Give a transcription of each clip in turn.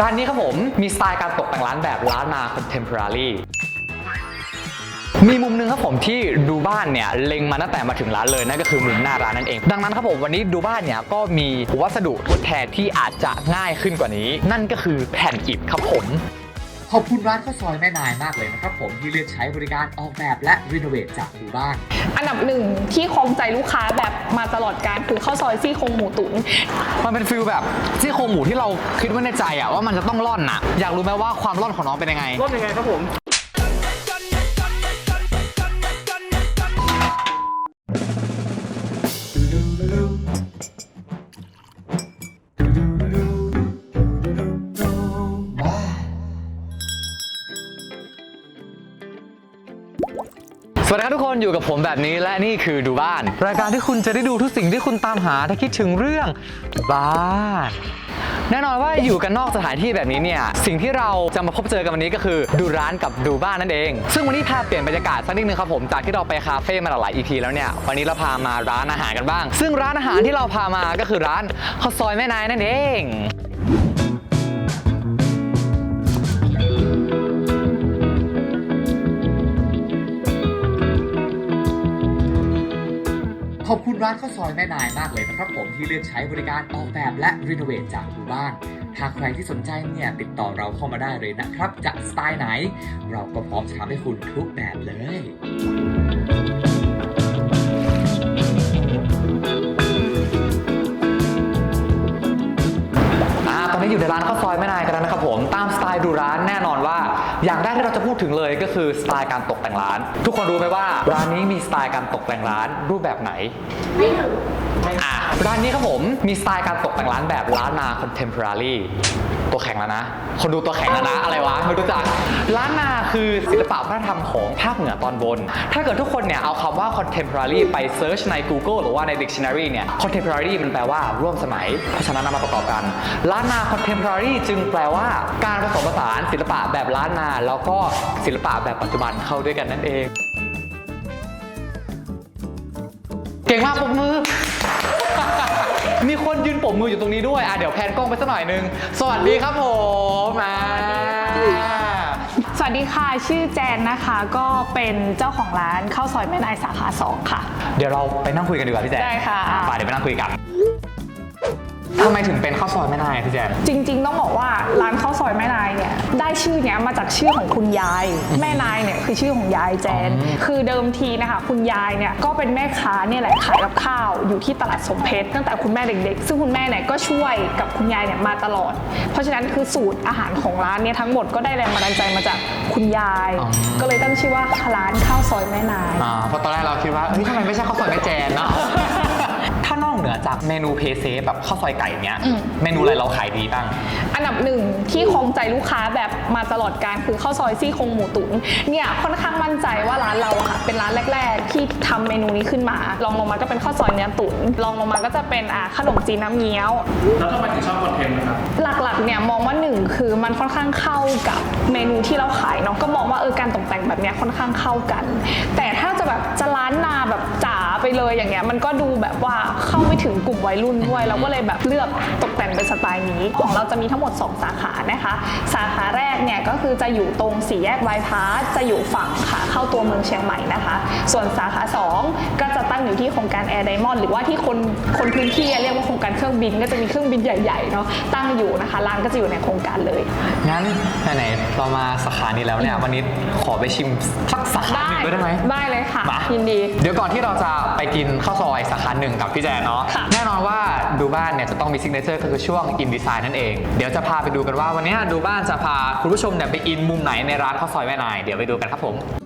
ร้านนี้ครับผมมีสไตล์การตกแต่งร้านแบบล้านนาคอนเทม p o r a r y มีมุมนึงครับผมที่ดูบ้านเนี่ยเล็งมาตั้งแต่มาถึงร้านเลยนั่นก็คือมุมหน้าร้านนั่นเอง ดังนั้นครับผมวันนี้ดูบ้านเนี่ยก็มีวัสดุทดแทนที่อาจจะง่ายขึ้นกว่านี้ นั่นก็คือแผ่นอิฐครับผม ขอบคุณร้านข้าวซอยแม่นายมากเลยนะครับผมที่เลือกใช้บริการออกแบบและรีโนเวทจากดูบ้าน อันดับหนึ่งที่ครองใจลูกค้าแบบมาตลอดการคือข้าวซอยซี่โครงหมูตุ๋นมันเป็นฟิลแบบซี่โครงหมูที่เราคิดไว้ในใจอะว่ามันจะต้องร่อนอะอยากรู้ไหมว่าความร่อนของน้องเป็นยังไงร่อนยังไงครับผม วัสดีครับทุกคนอยู่กับผมแบบนี้และนี่คือดูบ้าน รายการที่คุณจะได้ดูทุกสิ่งที่คุณตามหาถ้าคิดถึงเรื่องบ้านแน่นอนว่าอยู่กันนอกสถานที่แบบนี้เนี่ยสิ่งที่เราจะมาพบเจอกันวันนี้ก็คือ ดูร้านกับดูบ้านนั่นเอง ซึ่งวันนี้พาเปลี่ยนบรรยากาศสักนิดนึงครับผมจากที่เราไปคาเฟ่มาหลาย EP แล้วเนี่ยวันนี้เราพามาร้านอาหารกันบ้าง ซึ่งร้านอาหารที่เราพามาก็คือร้านข้าวซอยแม่นายนั่นเอง อบคุณร้านข้าวซอยแม่นายมากเลยนะครับผมที่เลือกใช้บริการออกแบบและรีโนเวทจากดูบ้านถ้าใครที่สนใจเนี่ยติดต่อเราเข้ามาได้เลยนะครับ จะสไตล์ไหน เราก็พร้อมจะทำให้คุณทุกแบบเลย สไตล์การตกแต่งร้าน ทุกคนรู้ไหมว่าร้านนี้มีสไตล์การตกแต่งร้านรูปแบบไหนอ่าร้านนี้ครับผมมีสไตล์การตกแต่งร้านแบบล้านนาคอนเทม p o r a r y ตัวแข็งแล้วนะ คนดูตัวแข็งแล้วนะ อะไรวะไม่รู้จัก ล้านนาคือศิลปะวัฒนธรรมของภาคเหนือตอนบน ถ้าเกิดทุกคนเนี่ยเอาคำว่า contemporary ไป search ใน Google หรือว่าใน dictionary เนี่ย contemporary มันแปลว่าร่วมสมัย เพราะฉะนั้นนำมาประกอบกัน ล้านนา contemporary จึงแปลว่าการผสมผสานศิลปะแบบล้านนา แล้วก็ศิลปะแบบปัจจุบันเข้าด้วยกันนั่นเอง เก่งมากปรบมือ มีคนยืนปรบมืออยู่ตรงนี้ด้วยอะเดี๋ยวแพนกล้องไปสักหน่อยนึง สวัสดีครับผมมาสวัสดีค่ะ ชื่อแจนนะคะ ก็เป็นเจ้าของร้านข้าวซอยแม่นายสาขาสองค่ะ เดี๋ยวเราไปนั่งคุยกันดีกว่าพี่แจนได้ค่ะไปเดี๋ยวไปนั่งคุยกัน ทำไมถึงเป็นข้าวซอยแม่นายพี่แจน จริงๆ ต้องบอกว่าร้านข้าวซอยแม่นายเนี่ยได้ชื่อเนี้ยมาจากชื่อของคุณยาย แม่นายเนี่ยคือชื่อของยายแจนอ๋อคือเดิมทีนะคะคุณยายเนี่ยก็เป็นแม่ค้าเนี่ยแหละขายกับข้าวอยู่ที่ตลาดสมเพชรตั้งแต่คุณแม่เด็กๆ ซึ่งคุณแม่เนี่ยก็ช่วยกับคุณยายเนี่ยมาตลอด เพราะฉะนั้นคือสูตรอาหารของร้านเนี่ยทั้งหมดก็ได้แรงบันดาลใจมาจากคุณยายก็เลยตั้งชื่อว่าร้านข้าวซอยแม่นาย อ่าเพราะตอนแรกเราคิดว่าเฮ้ยทำไมไม่ใช่ข้าวซอยแม่แจนเนาะ จากเมนูเพเซแบบข้าวซอยไก่เนี้ย อืม เมนูอะไรเราขายดีบ้าง อันดับหนึ่งที่ครองใจลูกค้าแบบมาตลอดการคือข้าวซอยซี่โครงหมูตุ๋นเนี่ยค่อนข้างมั่นใจว่าร้านเราอะค่ะ เป็นร้านแรก ๆ ที่ทำเมนูนี้ขึ้นมาลองลงมาก็เป็นข้าวซอยเนื้อตุ๋นลองลงมาก็จะเป็นอ่าขนมจีนน้ำเงี้ยว แล้วทำไมถึงชอบคอนเทนต์นะครับ หลักๆ เนี่ยมองว่าหนึ่งคือมันค่อนข้างเข้ากับเมนูที่เราขายเนาะก็มองว่าเออการตกแต่งแบบเนี้ยค่อนข้างเข้ากัน แต่ถ้าจะแบบจะร้านนาแบบจ๋าไป เลยอย่างเงี้ยมันก็ดูแบบว่าเข้าไม่ถึงกลุ่มวัยรุ่นด้วย เราก็เลยแบบเลือกตกแต่งเป็นสไตล์นี้ ของเราจะมีทั้งหมด 2 สาขานะคะ สาขาแรกเนี่ยก็คือจะอยู่ตรงสี่แยกบายพาสจะอยู่ฝั่งขาเข้าตัวเมืองเชียงใหม่นะคะ ส่วนสาขา 2 ก็จะตั้งอยู่ที่โครงการแอร์ไดมอนด์หรือว่าที่คนคนพื้นที่เรียกว่าโครงการเครื่องบินก็จะมีเครื่องบินใหญ่ๆเนาะตั้งอยู่นะคะร้านก็จะอยู่ในโครงการเลย งั้นไหนๆเรามาสาขานี้แล้วเนี่ยวันนี้ขอไปชิมสักสาขาหนึ่งด้วยได้ไหมได้เลยค่ะมายินดี เดี๋ยวก่อนที่เราจะไปกินข้าวซอยสาขาหนึ่งกับพี่แจนเนาะค่ะ แน่นอนว่าดูบ้านเนี่ยจะต้องมีซิกเนเจอร์ก็คือช่วงอินดีไซน์นั่นเอง เดี๋ยวจะพาไปดูกันว่าวันนี้ดูบ้านจะพาคุณผู้ชมเนี่ยไปอินมุมไหนในร้านข้าวซอยแม่นายเดี๋ยวไปดูกันครับผม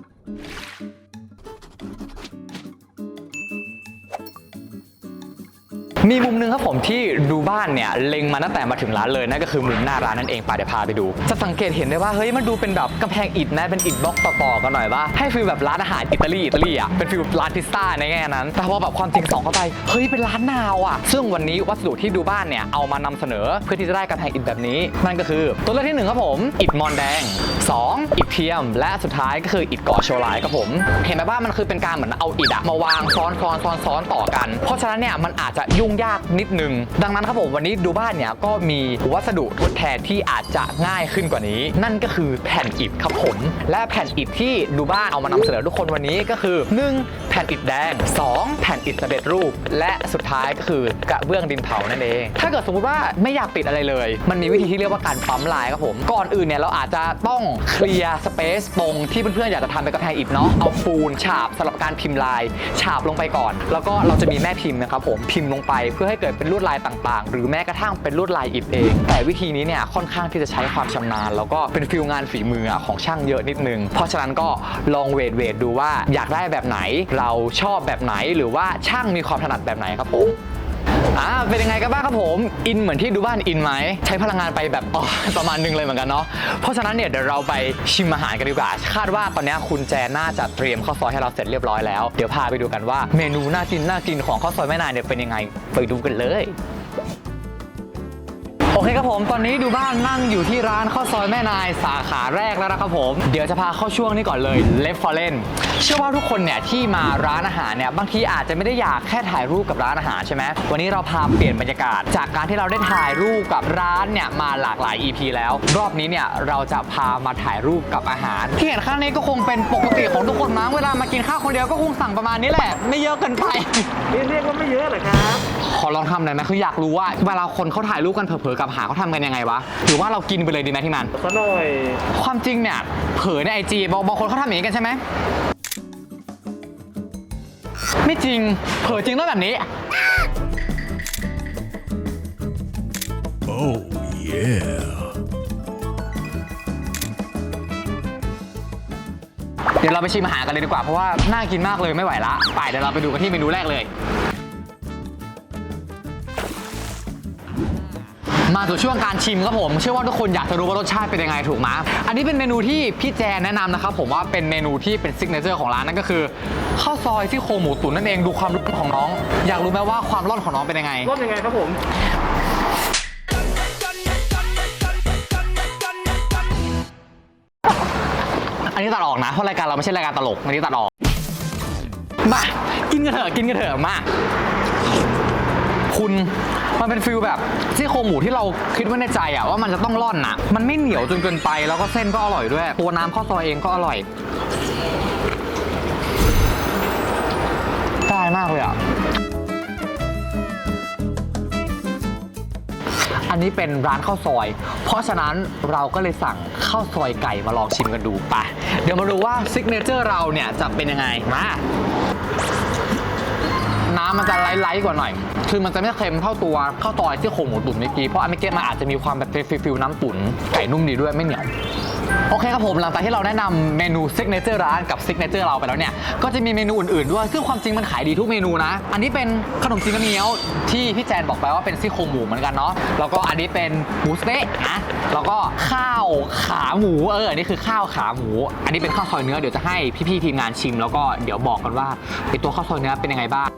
มีมุมหนึงครับผมที่ดูบ้านเนี่ยเล็งมาตั้งแต่มาถึงร้านเลยนั่นก็คือมุมหน้าร้านนั่นเองไปเดี๋ยวพาไปดู จะสังเกตเห็นได้ว่าเฮ้ยมันดูเป็นแบบกำแพงอิฐนะเป็นอิฐบล็อกต่อๆกันหน่อยว่าให้ฟีลแบบร้านอาหารอิตาลีอิตาลีอะเป็นฟีลร้านพิซซ่าในแง่นั้น แต่พอแบบความจริงส่องเข้าไปเฮ้ยเป็นร้านนาวอะซึ่งวันนี้วัสดุที่ดูบ้านเนี่ยเอามานำเสนอเพื่อที่จะได้กำแพงอิฐแบบนี้ นั่นก็คือตัวเลือกที่หนึ่งครับผมอิฐมอนแดงสองอิฐเทียม และสุดท้ายก็คืออิฐก่อโชว์ไลท์ครับผม เห็นไหมว่ามันคือเป็นการเหมือนเอาอิฐอะมาวางซ้อนซ้อนซ้อนซ้อนต่อกัน เพราะฉะนั้นเนี่ยมันอาจจะยุ่งยากนิดนึง ดังนั้นครับผมวันนี้ดูบ้านเนี่ยก็มีวัสดุทดแทนที่อาจจะง่ายขึ้นกว่านี้ นั่นก็คือแผ่นอิฐครับผม และแผ่นอิฐที่ดูบ้านเอามานำเสนอทุกคนวันนี้ก็คือ 1. แผ่นอิฐแดง 2. แผ่นอิฐสำเร็จรูป และสุดท้ายก็คือกระเบื้องดินเผานั่นเอง ถ้าเกิดสมมติว่าไม่อยากติดอะไรเลย มันมีวิธีที่เรียกว่าการปั๊มลายครับผม ก่อนอื่นเนี่ยเราอาจจะต้องเคลียร์สเปซตรงที่เพื่อนๆอยากจะทำเป็นกระแพงอิฐเนาะเอาปูนฉาบสำหรับการพิมพ์ลาย ฉาบลงไปก่อน แล้วก็เราจะมีแม่พิมพ์นะครับผมพิมพ์ลงไปเพื่อให้เกิดเป็นลวดลายต่างๆ หรือแม้กระทั่งเป็นลวดลายอิฐเอง แต่วิธีนี้เนี่ยค่อนข้างที่จะใช้ความชำนาญ แล้วก็เป็นฟิลงานฝีมือของช่างเยอะนิดนึง เพราะฉะนั้นก็ลองเวทเวทดูว่าอยากได้แบบไหน เราชอบแบบไหนหรือว่าช่างมีความถนัดแบบไหนครับผม อ่าเป็นยังไงกันบ้างครับผม อินเหมือนที่ดูบ้านอินไหมใช้พลังงานไปแบบอ๋อประมาณนึงเลยเหมือนกันเนาะเพราะฉะนั้นเนี่ยเดี๋ยวเราไปชิมอาหารกันดีกว่า คาดว่าตอนนี้คุณแจน่าจะเตรียมข้าวซอยให้เราเสร็จเรียบร้อยแล้ว เดี๋ยวพาไปดูกันว่าเมนูน่ากินน่ากินของข้าวซอยแม่นายเนี่ยเป็นยังไงไปดูกันเลย โอเคครับผม ตอนนี้ดูบ้านนั่งอยู่ที่ร้านข้าวซอยแม่นายสาขาแรกแล้วนะครับผม เดี๋ยวจะพาเข้าช่วงนี้ก่อนเลยเลฟฟอร์เรนเชื่อว่าทุกคนเนี่ยที่มาร้านอาหารเนี่ยบางทีอาจจะไม่ได้อยากแค่ถ่ายรูปกับร้านอาหารใช่ไหมวันนี้เราพาเปลี่ยนบรรยากาศ จากการที่เราได้ถ่ายรูปกับร้านเนี่ยมาหลากหลาย EP แล้ว รอบนี้เนี่ยเราจะพามาถ่ายรูปกับอาหาร ที่เห็นข้างนี้ก็คงเป็นปกติของทุกคนมั้งเวลามากินข้าวคนเดียวก็คงสั่งประมาณนี้แหละ ไม่เยอะเกินไปเรียกว่าไม่เยอะเหรอครับ ขอลองทำหน่อยไหมคืออยากรู้ว่าเวลาคนเขาถ่ายรูปกันเผลอๆกับหาเขาทำกันยังไงวะหรือว่าเรากินไปเลยดีไหมที่นั้นซะหน่อย ความจริงเนี่ย เผลอในไอจีบางบางคนเขาทำอย่างนี้กันใช่ไหม ไม่จริง เผลอจริงต้องแบบนี้ Oh, yeah. เดี๋ยวเราไปชิมอาหารกันเลยดีกว่า เพราะว่าน่ากินมากเลยไม่ไหวละ ไปเดี๋ยวเราไปดูกันที่เมนูแรกเลย มาสู่ช่วงการชิมครับผม เชื่อว่าทุกคนอยากจะรู้ว่ารสชาติเป็นยังไงถูกไหมอันนี้เป็นเมนูที่พี่แจนแนะนำนะครับผมว่าเป็นเมนูที่เป็นซิกเนเจอร์ของร้านนั่นก็คือข้าวซอยที่โครงหมูตุ๋นนั่นเองดูความร่อนของน้อง อยากรู้ไหมว่าความร่อนของน้องเป็นยังไงรสยังไงครับผม อันนี้ตัดออกนะเพราะรายการเราไม่ใช่รายการตลกอันนี้ตัดออกมากินกันเถอะกินกันเถอะมาคุณ มันเป็นฟิลแบบซี่โครงหมูที่เราคิดไว้ในใจอะว่ามันจะต้องร่อนนะมันไม่เหนียวจนเกินไปแล้วก็เส้นก็อร่อยด้วย ตัวน้ำข้าวซอยเองก็อร่อยได้มากเลยอะอันนี้เป็นร้านข้าวซอย เพราะฉะนั้นเราก็เลยสั่งข้าวซอยไก่มาลองชิมกันดูไป เดี๋ยวมาดูว่าซิกเนเจอร์เราเนี่ยจะเป็นยังไง มา น้ำมันจะไลท์ๆกว่าหน่อย คือมันจะไม่เค็มเท่าตัวข้าวซอยที่โครงหมูตุ๋นเมื่อกี้ เพราะอันเมื่อกี้มันอาจจะมีความแบบฟิลฟิลน้ำตุ๋นไก่นุ่มดีด้วยไม่เหนียว โอเคครับผมหลังจากที่เราแนะนำเมนูซิกเนเจอร์ร้านกับซิกเนเจอร์เราไปแล้วเนี่ยก็จะมีเมนูอื่นๆด้วยซึ่งความจริงมันขายดีทุกเมนูนะ อันนี้เป็นขนมจีนน้ำเงี้ยวที่พี่แจนบอกไปว่าเป็นซี่โครงหมูเหมือนกันเนาะแล้วก็อันนี้เป็นหมูสเต๊ะนะแล้วก็ข้าวขาหมูเอออันนี้คือข้าวขาหมู อันนี้เป็นข้าวซอยเนื้อเดี๋ยวจะให้พี่ๆทีมงานชิม แล้วก็เดี๋ยวบอกกันว่าไอตัวข้าวซอยเนื้อเป็นยังไงบ้าง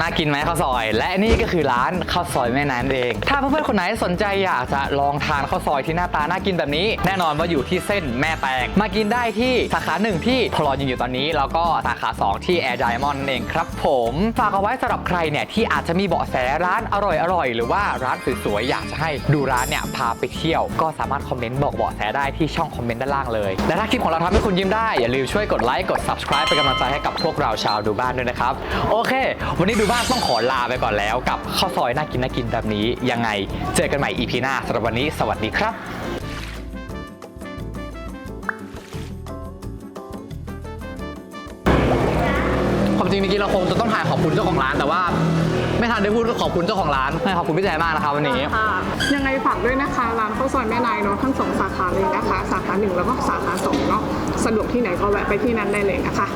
น่ากินไหมข้าวซอย และนี่ก็คือร้านข้าวซอยแม่นานเอง ถ้าเพื่อนๆคนไหนสนใจอยากจะลองทานข้าวซอยที่หน้าตาน่ากินแบบนี้ แน่นอนว่าอยู่ที่เส้นแม่แตงมากินได้ที่สาขาหนึ่งที่พลอยยืนอยู่ตอนนี้ แล้วก็สาขา 2 ที่แอร์ไดมอนด์เองครับ ผมฝากเอาไว้สำหรับใครเนี่ยที่อาจจะมีเบาะแสร้านอร่อยๆหรือว่าร้านสวยๆอยากจะให้ดูร้านเนี่ยพาไปเที่ยว ก็สามารถคอมเมนต์บอกเบาะแสได้ที่ช่องคอมเมนต์ด้านล่างเลยและถ้าคลิปของเราทำให้คุณยิ้มได้อย่าลืมช่วยกดไลค์กด subscribe เป็นกำลังใจให้กับพวกเราชาวดูบ้านด้วยนะครับโอเค วันนี้ดูบ้านต้องขอลาไปก่อนแล้ว กับข้าวซอยน่ากินน่ากินแบบนี้ยังไง เจอกันใหม่ EP หน้าสำหรับวันนี้สวัสดีครับความจริงเมื่อกี้เราคงจะต้องถ่ายขอบคุณเจ้าของร้านแต่ว่า ไม่ทันได้พูดก็ขอบคุณเจ้าของร้านให้ขอบคุณพี่แจมากนะครับวันนี้ ค่ะยังไงฝากด้วยนะคะ ร้านข้าวซอยแม่นายเนาะทั้งสองสาขาเลยนะคะ สาขาหนึ่งแล้วก็สาขาสองเนาะสะดวกที่ไหนก็แวะไปที่นั้นได้เลยนะคะ